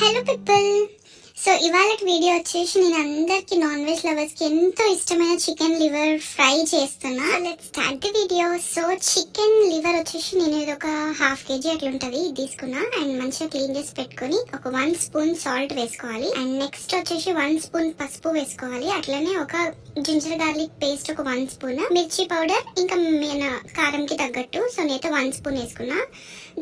Hello people. So ఇవాళ video వచ్చేసి నేను అందరికి నాన్ వెజ్ లవర్స్కి ఎంతో ఇష్టమైన చికెన్ లివర్ ఫ్రై చేస్తున్నా. Let start the video so chicken liver వచ్చేసి నేను ఇది ఒక హాఫ్ కేజీ అట్లా ఉంటది ఇది తీసుకున్నా. అండ్ మంచిగా క్లీన్ చేసి పెట్టుకొని ఒక వన్ స్పూన్ సాల్ట్ వేసుకోవాలి. అండ్ నెక్స్ట్ వచ్చేసి వన్ స్పూన్ పసుపు వేసుకోవాలి. అట్లనే ఒక జింజర్ గార్లిక్ పేస్ట్ ఒక వన్ స్పూన్ మిర్చి పౌడర్ ఇంకా నేను కారంకి తగ్గట్టు. సో నేనైతే వన్ స్పూన్ వేసుకున్నా.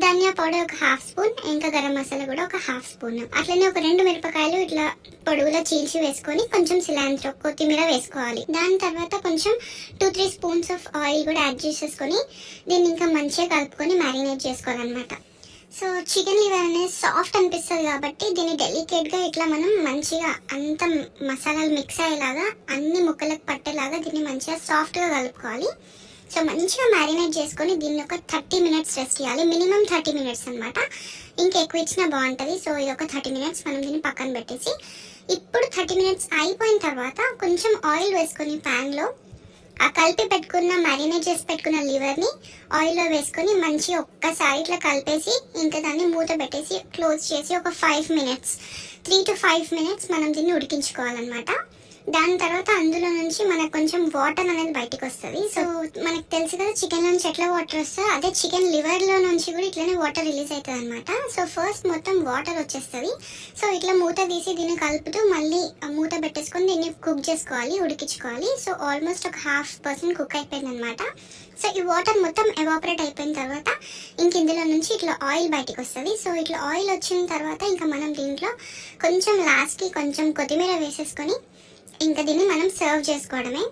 ధనియా పౌడర్ ఒక హాఫ్ స్పూన్ ఇంకా గరం మసాలా కూడా ఒక హాఫ్ స్పూన్ అట్లనే ఒక రెండు మిరపకాయలు ఇట్లా పొడుగులో చీల్చి వేసుకొని కొంచెం సిలాంత్రో కొత్తిమీర వేసుకోవాలి. దాని తర్వాత కొంచెం two three spoons of oil కూడా యాడ్ చేసేసుకొని దీన్ని ఇంకా మంచిగా కలుపుకొని మ్యారినేట్ చేసుకోవాలన్నమాట. సో చికెన్ లివర్ అనేది సాఫ్ట్ అనిపిస్తుంది కాబట్టి దీన్ని డెలికేట్గా ఇట్లా మనం మంచిగా అంత మసాలాలు మిక్స్ అయ్యేలాగా అన్ని ముక్కలకు పట్టేలాగా దీన్ని మంచిగా సాఫ్ట్గా కలుపుకోవాలి. సో మంచిగా మ్యారినేట్ చేసుకొని దీన్ని ఒక థర్టీ మినిట్స్ రెస్ట్ ఇవ్వాలి మినిమం థర్టీ మినిట్స్ అనమాట ఇంకా ఎక్కువ ఇచ్చినా బాగుంటుంది. సో ఇది ఒక థర్టీ మినిట్స్ మనం దీన్ని పక్కన పెట్టేసి ఇప్పుడు థర్టీ మినిట్స్ అయిపోయిన తర్వాత కొంచెం ఆయిల్ వేసుకొని ప్యాన్లో ఆ కలిపి పెట్టుకున్న మ్యారినేట్ చేసి పెట్టుకున్న లివర్ని ఆయిల్లో వేసుకొని మంచి ఒక్కసారి ఇట్లా కలిపేసి ఇంకా దాన్ని మూత పెట్టేసి క్లోజ్ చేసి ఒక five minutes three to five minutes మనం దీన్ని ఉడికించుకోవాలన్నమాట. దాని తర్వాత అందులో నుంచి మనకు కొంచెం వాటర్ అనేది బయటకు వస్తుంది. సో మనకు తెలుసు కదా చికెన్ నుంచి ఎట్లా వాటర్ వస్తుంది అదే చికెన్ లివర్లో నుంచి కూడా ఇట్లనే వాటర్ రిలీజ్ అవుతుంది అనమాట సో ఫస్ట్ మొత్తం వాటర్ వచ్చేస్తుంది. సో ఇట్లా మూత తీసి దీన్ని కలుపుతూ మళ్ళీ మూత పెట్టేసుకొని దీన్ని కుక్ చేసుకోవాలి ఉడికించుకోవాలి. సో ఆల్మోస్ట్ ఒక హాఫ్ పర్సెంట్ కుక్ అయిపోయింది అనమాట సో ఈ వాటర్ మొత్తం ఎవాపరేట్ అయిపోయిన తర్వాత ఇంక ఇందులో నుంచి ఇట్లా ఆయిల్ బయటకు వస్తుంది. సో ఇట్లా ఆయిల్ వచ్చిన తర్వాత ఇంకా మనం దీంట్లో కొంచెం లాస్ట్కి కొంచెం కొత్తిమీర వేసేసుకొని ఇంకా దీన్ని మనం సర్వ్ చేసుకోవడమే.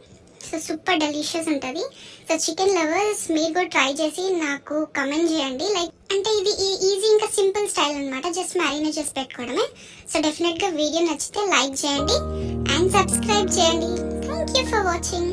సో సూపర్ డెలిషియస్ ఉంటుంది. సో చికెన్ లవర్స్ మీరు కూడా ట్రై చేసి నాకు కమెంట్ చేయండి. లైక్ అంటే ఇది ఈజీ ఇంకా సింపుల్ స్టైల్ అనమాట జస్ట్ మ్యారినేట్ చేసి పెట్టుకోవడమే. సో డెఫినెట్గా వీడియో నచ్చితే లైక్ చేయండి. అండ్ సబ్స్క్రైబ్ చేయండి. Thank you for watching